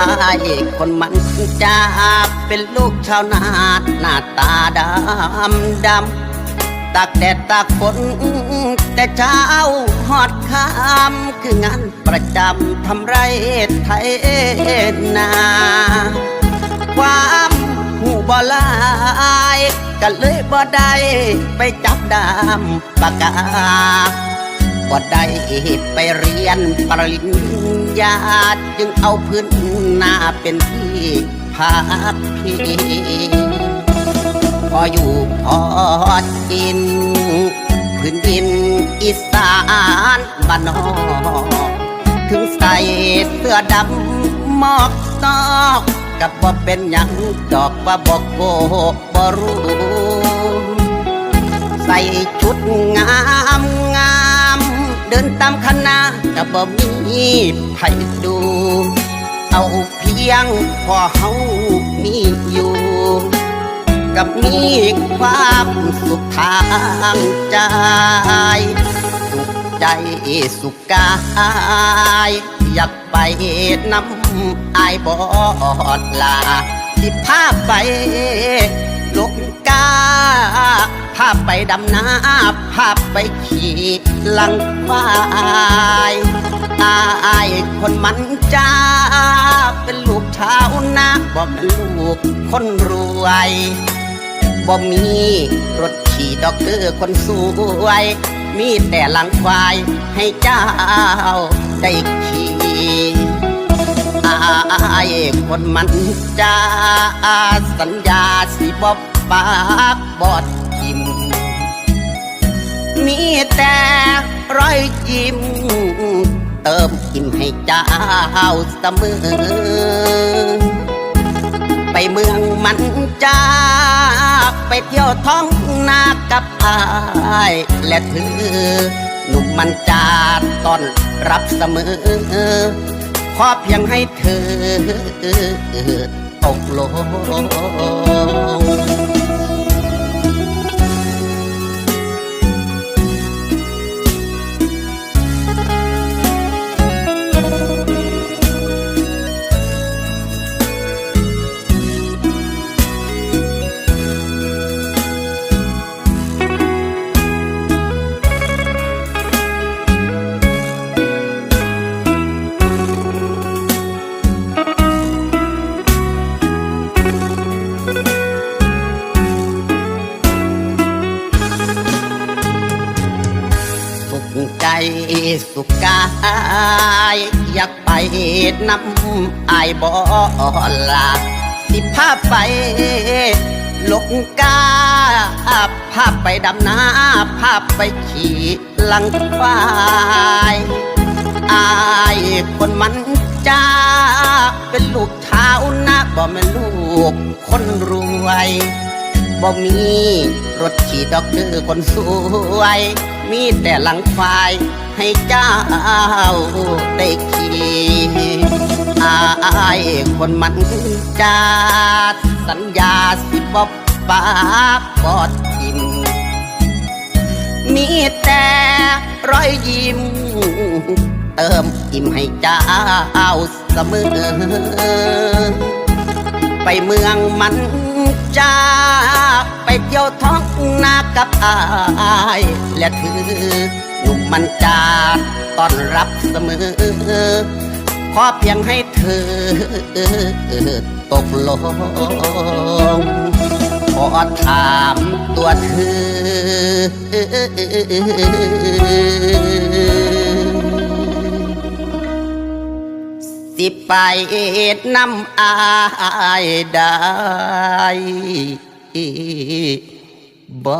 อายคนมันจะเป็นลูกชาวนาหน้าตาดำดำตากแดดตากฝนแต่เช้าหอดคำคืองานประจำทำไรไทยนาความหูบ่ลายก็เลยบ่ได้ไปจับดามปากกา บ่ได้ไปเรียนปริญญาจึงเอาพื้นหน้าเป็นที่พักพิงพออยู่พอกิน พื้นดินอีสานบ้านนอกถึงใส่เสื้อดำหมอกนอกกับบ่เป็นหยังดอกว่าบอกโกบ่รู้ใส่ชุดงาม เดินตามคณะก็บ่มีไผดู เอาเพียงพอเฮามีอยู่ กับมีความสุขทางใจ สุขใจสุขกาย อยากไปนำไอายบอดลา ที่พาไปลกกา พาไปดำน้ำพาไปขี่ลังควายอายคนมันจ้า เป็นลูกชาวนาบอกเป็นลูกคนรวยบ่มีรถขี่ดอกเกอร์คนสวย มีแต่ลังควายให้เจ้าได้ขี่อายคนมันจ้าสัญญาสิบอบปากบอด แต่รอยยิ้ม เติมอิ่มให้เจ้าเสมอ ไปเมืองมันจ้าไปเที่ยวท้องนากับอายและเธอหนุ่มมันจาต้อนรับเสมอ ขอเพียงให้เธอตกลง สุขกาย อยากไปน้ำอายบอลาสิพาไปลกกาพาไปดำน้ำพาไปขี่ลังควายอายคนมันจ้า เป็นลูกชานาบ่แม่นลูกคนรวยบ่มีรถขี่ดอกเดอร์คนสวย มีแต่หลังควายให้เจ้าได้ขี่อายคนมันจาดสัญญาสิบอบปากบอดกิน มีแต่รอยยิ้ม เติมอิ่มให้เจ้าเสมอ ไปเมืองมันจ้าไปเที่ยวท้องนากับอาย และเธอหนุ่มมันจาต้อนรับเสมอ ขอเพียงให้เธอตกลง ขอถามตัวเธอ สิไปน้ำอายได้บ่